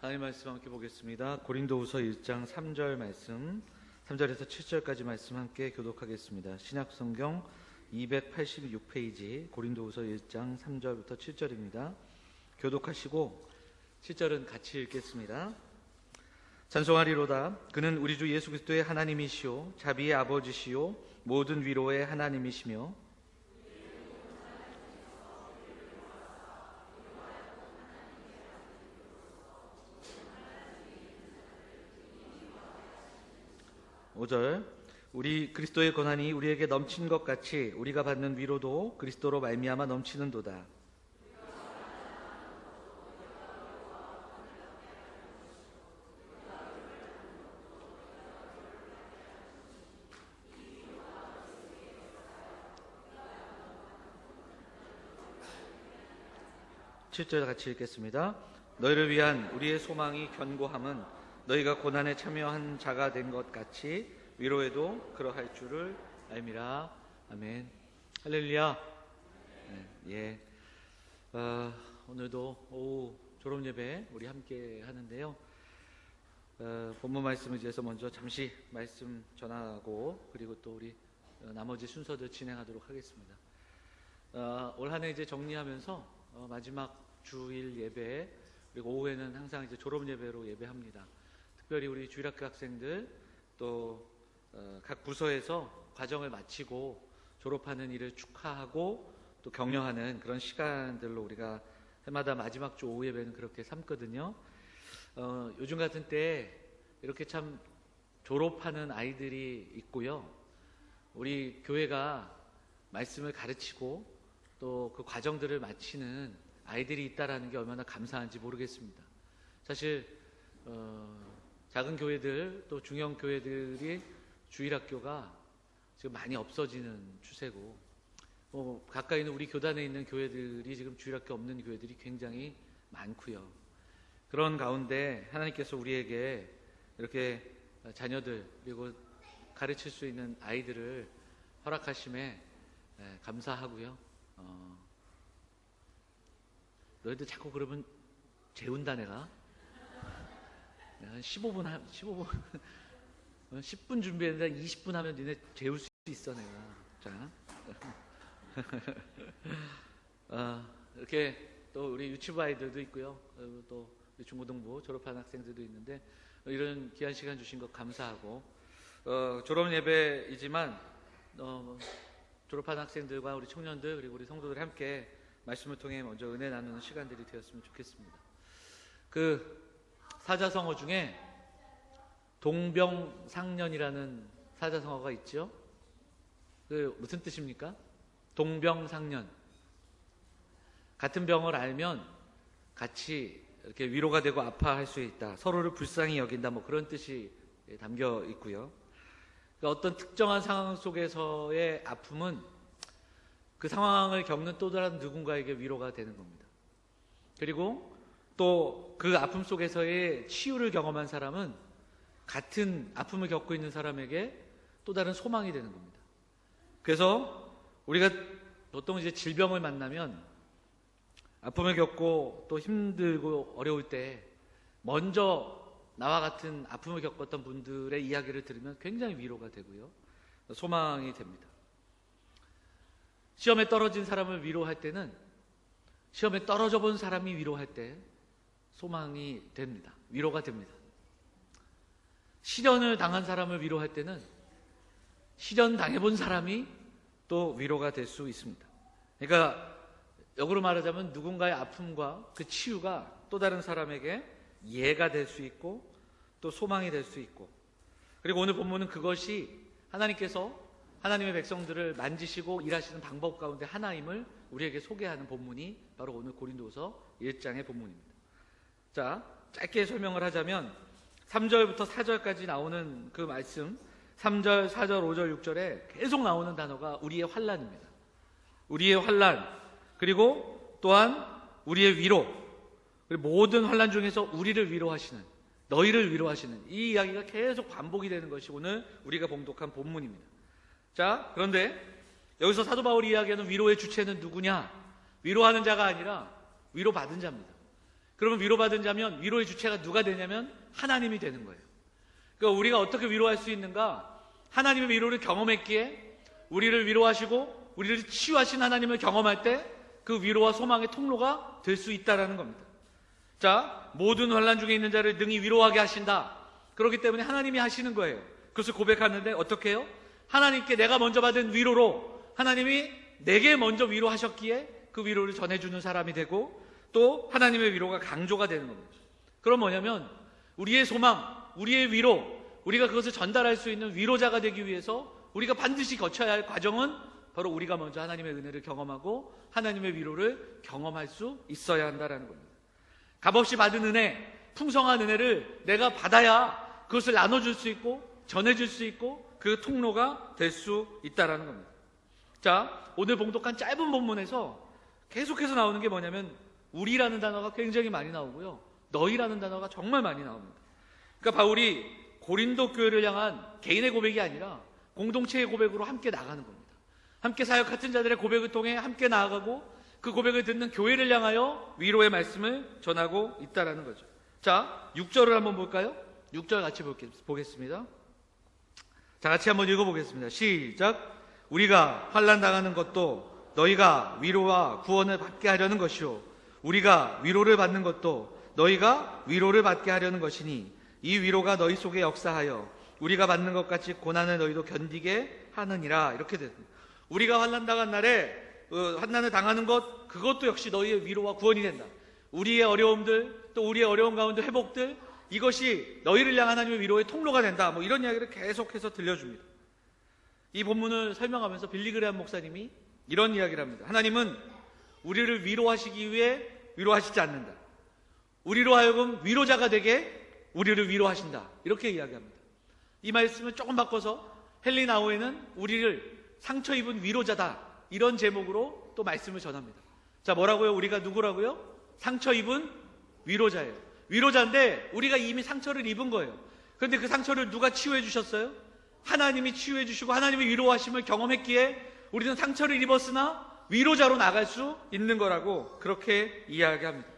하나님 말씀 함께 보겠습니다. 고린도후서 1장 3절 말씀, 3절에서 7절까지 말씀 함께 교독하겠습니다. 신약 성경 286페이지 고린도후서 1장 3절부터 7절입니다. 교독하시고 7절은 같이 읽겠습니다. 찬송하리로다 그는 우리 주 예수 그리스도의 하나님이시요 자비의 아버지시요 모든 위로의 하나님이시며 오절 우리 그리스도의 권한이 우리에게 넘친 것 같이 우리가 받는 위로도 그리스도로 말미암아 넘치는도다. 칠절 같이 읽겠습니다. 너희를 위한 우리의 소망이 견고함은 너희가 고난에 참여한 자가 된 것 같이 위로에도 그러할 줄을 알미라. 아멘. 할렐루야. 네, 예. 어, 오늘도 오후 졸업 예배 우리 함께 하는데요. 어, 본문 말씀을 위해서 먼저 잠시 말씀 전하고 그리고 또 우리 어, 나머지 순서들 진행하도록 하겠습니다. 어, 올 한해 이제 정리하면서 어, 마지막 주일 예배 그리고 오후에는 항상 이제 졸업 예배로 예배합니다. 특별히 우리 주일학교 학생들 또 어, 각 부서에서 과정을 마치고 졸업하는 일을 축하하고 또 격려하는 그런 시간들로 우리가 해마다 마지막 주 오후 예배는 그렇게 삼거든요. 어, 요즘 같은 때 이렇게 참 졸업하는 아이들이 있고요. 우리 교회가 말씀을 가르치고 또 그 과정들을 마치는 아이들이 있다라는 게 얼마나 감사한지 모르겠습니다. 사실 어, 작은 교회들 또 중형 교회들이 주일학교가 지금 많이 없어지는 추세고 뭐 가까이 있는 우리 교단에 있는 교회들이 지금 주일학교 없는 교회들이 굉장히 많고요. 그런 가운데 하나님께서 우리에게 이렇게 자녀들 그리고 가르칠 수 있는 아이들을 허락하심에 예, 감사하고요. 어, 너희들 자꾸 그러면 재운다 내가. 한 15분 하, 15분 10분 준비했는데 20분 하면 니네 재울 수 있어 내가. 자. 어, 이렇게 또 우리 유치부 아이들도 있고요. 또 중고등부 졸업한 학생들도 있는데 이런 귀한 시간 주신 것 감사하고 어, 졸업 예배이지만 어, 졸업한 학생들과 우리 청년들 그리고 우리 성도들 함께 말씀을 통해 먼저 은혜 나누는 시간들이 되었으면 좋겠습니다. 그 사자성어 중에 동병상련이라는 사자성어가 있죠. 그 무슨 뜻입니까? 동병상련. 같은 병을 알면 같이 이렇게 위로가 되고 아파할 수 있다. 서로를 불쌍히 여긴다. 뭐 그런 뜻이 담겨 있고요. 그러니까 어떤 특정한 상황 속에서의 아픔은 그 상황을 겪는 또 다른 누군가에게 위로가 되는 겁니다. 그리고 또 그 아픔 속에서의 치유를 경험한 사람은 같은 아픔을 겪고 있는 사람에게 또 다른 소망이 되는 겁니다. 그래서 우리가 보통 이제 질병을 만나면 아픔을 겪고 또 힘들고 어려울 때 먼저 나와 같은 아픔을 겪었던 분들의 이야기를 들으면 굉장히 위로가 되고요. 소망이 됩니다. 시험에 떨어진 사람을 위로할 때는 시험에 떨어져 본 사람이 위로할 때 소망이 됩니다. 위로가 됩니다. 시련을 당한 사람을 위로할 때는 시련 당해본 사람이 또 위로가 될 수 있습니다. 그러니까 역으로 말하자면 누군가의 아픔과 그 치유가 또 다른 사람에게 예가 될 수 있고 또 소망이 될 수 있고 그리고 오늘 본문은 그것이 하나님께서 하나님의 백성들을 만지시고 일하시는 방법 가운데 하나임을 우리에게 소개하는 본문이 바로 오늘 고린도서 1장의 본문입니다. 자, 짧게 설명을 하자면 3절부터 4절까지 나오는 그 말씀 3절, 4절, 5절, 6절에 계속 나오는 단어가 우리의 환란입니다. 우리의 환란 그리고 또한 우리의 위로 모든 환란 중에서 우리를 위로하시는 너희를 위로하시는 이 이야기가 계속 반복이 되는 것이 오늘 우리가 봉독한 본문입니다. 자, 그런데 여기서 사도 바울이 이야기하는 위로의 주체는 누구냐? 위로하는 자가 아니라 위로받은 자입니다. 그러면 위로받은 자면 위로의 주체가 누가 되냐면 하나님이 되는 거예요. 그러니까 우리가 어떻게 위로할 수 있는가? 하나님의 위로를 경험했기에 우리를 위로하시고 우리를 치유하신 하나님을 경험할 때 그 위로와 소망의 통로가 될 수 있다라는 겁니다. 자, 모든 환란 중에 있는 자를 능히 위로하게 하신다. 그렇기 때문에 하나님이 하시는 거예요. 그것을 고백하는데 어떻게 해요? 하나님께 내가 먼저 받은 위로로 하나님이 내게 먼저 위로하셨기에 그 위로를 전해주는 사람이 되고 또 하나님의 위로가 강조가 되는 겁니다. 그럼 뭐냐면 우리의 소망, 우리의 위로, 우리가 그것을 전달할 수 있는 위로자가 되기 위해서 우리가 반드시 거쳐야 할 과정은 바로 우리가 먼저 하나님의 은혜를 경험하고 하나님의 위로를 경험할 수 있어야 한다라는 겁니다. 값없이 받은 은혜, 풍성한 은혜를 내가 받아야 그것을 나눠줄 수 있고 전해줄 수 있고 그 통로가 될 수 있다라는 겁니다. 자, 오늘 봉독한 짧은 본문에서 계속해서 나오는 게 뭐냐면 우리라는 단어가 굉장히 많이 나오고요. 너희라는 단어가 정말 많이 나옵니다. 그러니까 바울이 고린도 교회를 향한 개인의 고백이 아니라 공동체의 고백으로 함께 나가는 겁니다. 함께 사역 같은 자들의 고백을 통해 함께 나아가고 그 고백을 듣는 교회를 향하여 위로의 말씀을 전하고 있다라는 거죠. 자, 6절을 한번 볼까요? 6절 같이 보겠습니다. 자, 같이 한번 읽어보겠습니다. 시작. 우리가 환란 당하는 것도 너희가 위로와 구원을 받게 하려는 것이요. 우리가 위로를 받는 것도 너희가 위로를 받게 하려는 것이니 이 위로가 너희 속에 역사하여 우리가 받는 것 같이 고난을 너희도 견디게 하느니라 이렇게 됐습니다. 우리가 환난 당한 날에 어, 환난을 당하는 것 그것도 역시 너희의 위로와 구원이 된다. 우리의 어려움들 또 우리의 어려운 가운데 회복들 이것이 너희를 향한 하나님의 위로의 통로가 된다. 뭐 이런 이야기를 계속해서 들려줍니다. 이 본문을 설명하면서 빌리그레한 목사님이 이런 이야기를 합니다. 하나님은 우리를 위로하시기 위해 위로하시지 않는다. 우리로 하여금 위로자가 되게 우리를 위로하신다. 이렇게 이야기합니다. 이 말씀을 조금 바꿔서 헬리나오에는 우리를 상처 입은 위로자다. 이런 제목으로 또 말씀을 전합니다. 자, 뭐라고요? 우리가 누구라고요? 상처 입은 위로자예요. 위로자인데 우리가 이미 상처를 입은 거예요. 그런데 그 상처를 누가 치유해 주셨어요? 하나님이 치유해 주시고 하나님의 위로하심을 경험했기에 우리는 상처를 입었으나 위로자로 나갈 수 있는 거라고 그렇게 이야기합니다.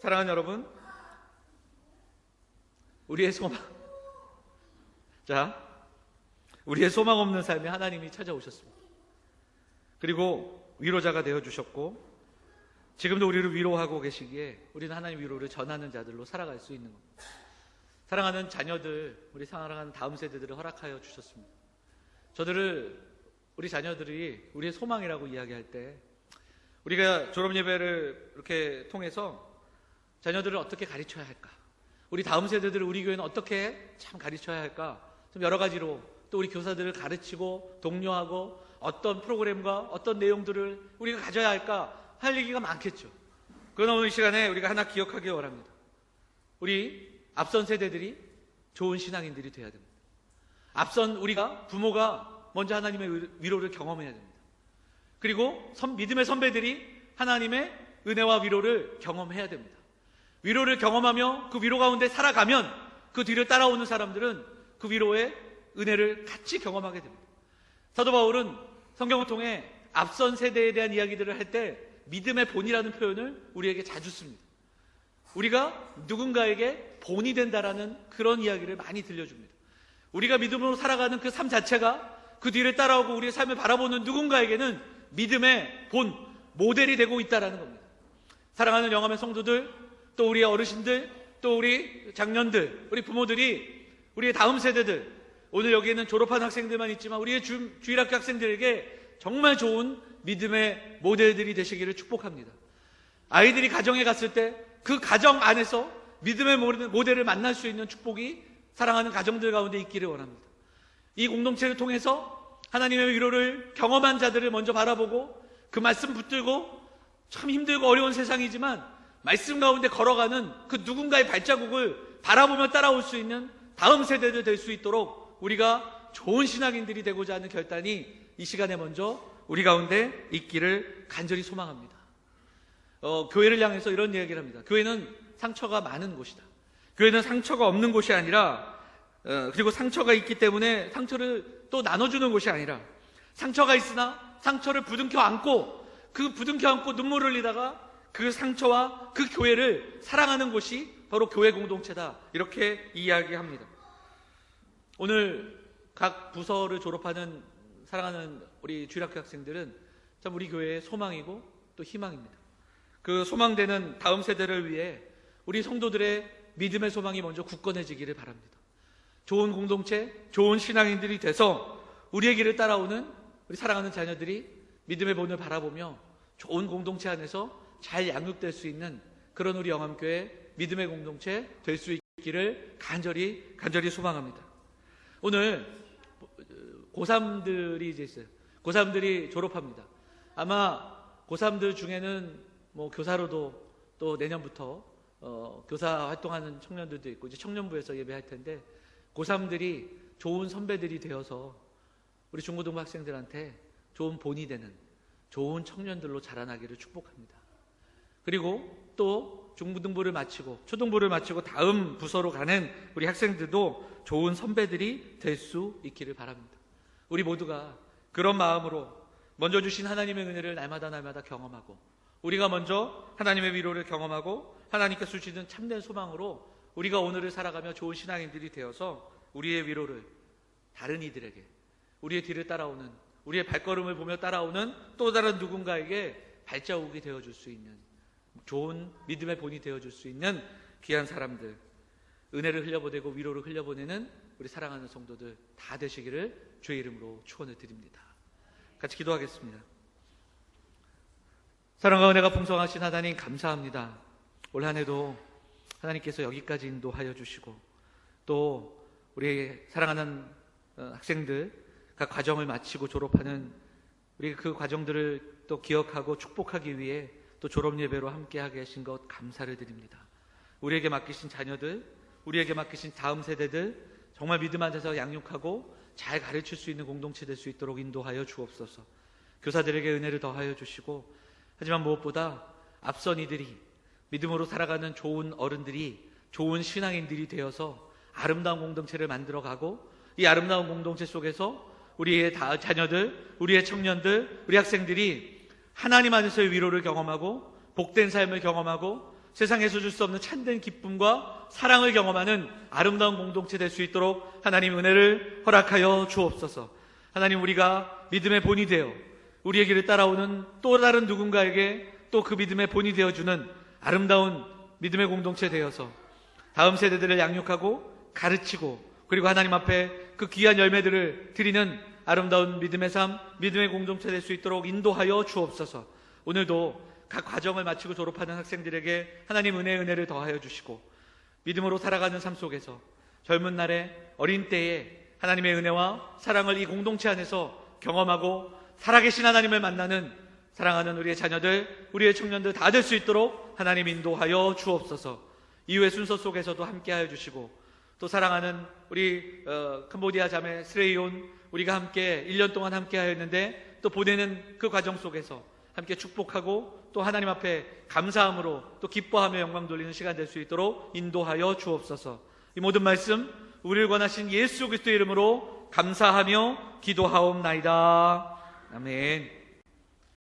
사랑하는 여러분, 우리의 소망. 자, 우리의 소망 없는 삶에 하나님이 찾아오셨습니다. 그리고 위로자가 되어 주셨고 지금도 우리를 위로하고 계시기에 우리는 하나님 위로를 전하는 자들로 살아갈 수 있는 겁니다. 사랑하는 자녀들, 우리 사랑하는 다음 세대들을 허락하여 주셨습니다. 저들을 우리 자녀들이 우리의 소망이라고 이야기할 때 우리가 졸업 예배를 이렇게 통해서 자녀들을 어떻게 가르쳐야 할까? 우리 다음 세대들을 우리 교회는 어떻게 참 가르쳐야 할까? 좀 여러 가지로 또 우리 교사들을 가르치고 독려하고 어떤 프로그램과 어떤 내용들을 우리가 가져야 할까? 할 얘기가 많겠죠. 그러나 오늘 시간에 우리가 하나 기억하기 원합니다. 우리 앞선 세대들이 좋은 신앙인들이 되어야 됩니다. 앞선 우리가 부모가 먼저 하나님의 위로를 경험해야 됩니다. 그리고 선, 믿음의 선배들이 하나님의 은혜와 위로를 경험해야 됩니다. 위로를 경험하며 그 위로 가운데 살아가면 그 뒤를 따라오는 사람들은 그 위로의 은혜를 같이 경험하게 됩니다. 사도 바울은 성경을 통해 앞선 세대에 대한 이야기들을 할 때 믿음의 본이라는 표현을 우리에게 자주 씁니다. 우리가 누군가에게 본이 된다라는 그런 이야기를 많이 들려줍니다. 우리가 믿음으로 살아가는 그 삶 자체가 그 뒤를 따라오고 우리의 삶을 바라보는 누군가에게는 믿음의 본, 모델이 되고 있다라는 겁니다. 사랑하는 영암의 성도들, 또 우리 어르신들, 또 우리 장년들, 우리 부모들이 우리의 다음 세대들, 오늘 여기에는 졸업한 학생들만 있지만 우리의 주, 주일학교 학생들에게 정말 좋은 믿음의 모델들이 되시기를 축복합니다. 아이들이 가정에 갔을 때 그 가정 안에서 믿음의 모델을 만날 수 있는 축복이 사랑하는 가정들 가운데 있기를 원합니다. 이 공동체를 통해서 하나님의 위로를 경험한 자들을 먼저 바라보고 그 말씀 붙들고 참 힘들고 어려운 세상이지만 말씀 가운데 걸어가는 그 누군가의 발자국을 바라보며 따라올 수 있는 다음 세대들 될 수 있도록 우리가 좋은 신앙인들이 되고자 하는 결단이 이 시간에 먼저 우리 가운데 있기를 간절히 소망합니다. 어, 교회를 향해서 이런 이야기를 합니다. 교회는 상처가 많은 곳이다. 교회는 상처가 없는 곳이 아니라 어, 그리고 상처가 있기 때문에 상처를 또 나눠주는 곳이 아니라 상처가 있으나 상처를 부둥켜 안고 그 부둥켜 안고 눈물을 흘리다가 그 상처와 그 교회를 사랑하는 곳이 바로 교회 공동체다. 이렇게 이야기합니다. 오늘 각 부서를 졸업하는 사랑하는 우리 주일학교 학생들은 참 우리 교회의 소망이고 또 희망입니다. 그 소망되는 다음 세대를 위해 우리 성도들의 믿음의 소망이 먼저 굳건해지기를 바랍니다. 좋은 공동체, 좋은 신앙인들이 돼서 우리의 길을 따라오는 우리 사랑하는 자녀들이 믿음의 본을 바라보며 좋은 공동체 안에서 잘 양육될 수 있는 그런 우리 영암교회 믿음의 공동체 될 수 있기를 간절히 간절히 소망합니다. 오늘 고3들이 이제 있어요. 고3들이 졸업합니다. 아마 고3들 중에는 뭐 교사로도 또 내년부터 어, 교사 활동하는 청년들도 있고 이제 청년부에서 예배할 텐데 고3들이 좋은 선배들이 되어서 우리 중고등부 학생들한테 좋은 본이 되는 좋은 청년들로 자라나기를 축복합니다. 그리고 또 중고등부를 마치고 초등부를 마치고 다음 부서로 가는 우리 학생들도 좋은 선배들이 될 수 있기를 바랍니다. 우리 모두가 그런 마음으로 먼저 주신 하나님의 은혜를 날마다 날마다 경험하고 우리가 먼저 하나님의 위로를 경험하고 하나님께서 주시는 참된 소망으로 우리가 오늘을 살아가며 좋은 신앙인들이 되어서 우리의 위로를 다른 이들에게 우리의 뒤를 따라오는 우리의 발걸음을 보며 따라오는 또 다른 누군가에게 발자국이 되어줄 수 있는 좋은 믿음의 본이 되어줄 수 있는 귀한 사람들 은혜를 흘려보내고 위로를 흘려보내는 우리 사랑하는 성도들 다 되시기를 주의 이름으로 축원을 드립니다. 같이 기도하겠습니다. 사랑과 은혜가 풍성하신 하나님 감사합니다. 올 한해도 하나님께서 여기까지 인도하여 주시고 또 우리 사랑하는 어, 학생들 각 과정을 마치고 졸업하는 우리 그 과정들을 또 기억하고 축복하기 위해 또 졸업 예배로 함께하게 하신 것 감사를 드립니다. 우리에게 맡기신 자녀들, 우리에게 맡기신 다음 세대들 정말 믿음 안에서 양육하고 잘 가르칠 수 있는 공동체 될 수 있도록 인도하여 주옵소서. 교사들에게 은혜를 더하여 주시고 하지만 무엇보다 앞선 이들이 믿음으로 살아가는 좋은 어른들이 좋은 신앙인들이 되어서 아름다운 공동체를 만들어가고 이 아름다운 공동체 속에서 우리의 다 자녀들, 우리의 청년들, 우리 학생들이 하나님 안에서의 위로를 경험하고 복된 삶을 경험하고 세상에서 줄 수 없는 참된 기쁨과 사랑을 경험하는 아름다운 공동체 될 수 있도록 하나님 은혜를 허락하여 주옵소서. 하나님 우리가 믿음의 본이 되어 우리의 길을 따라오는 또 다른 누군가에게 또 그 믿음의 본이 되어주는 아름다운 믿음의 공동체 되어서 다음 세대들을 양육하고 가르치고 그리고 하나님 앞에 그 귀한 열매들을 드리는 아름다운 믿음의 삶, 믿음의 공동체 될 수 있도록 인도하여 주옵소서. 오늘도 각 과정을 마치고 졸업하는 학생들에게 하나님 은혜 은혜를 더하여 주시고 믿음으로 살아가는 삶 속에서 젊은 날에 어린 때에 하나님의 은혜와 사랑을 이 공동체 안에서 경험하고 살아계신 하나님을 만나는 사랑하는 우리의 자녀들, 우리의 청년들 다 될 수 있도록 하나님 인도하여 주옵소서. 이후의 순서 속에서도 함께하여 주시고 또 사랑하는 우리 어, 캄보디아 자매 스레이온 우리가 함께 1년 동안 함께하였는데 또 보내는 그 과정 속에서 함께 축복하고 또 하나님 앞에 감사함으로 또 기뻐하며 영광 돌리는 시간 될 수 있도록 인도하여 주옵소서. 이 모든 말씀 우리를 권하신 예수 그리스도의 이름으로 감사하며 기도하옵나이다. 아멘.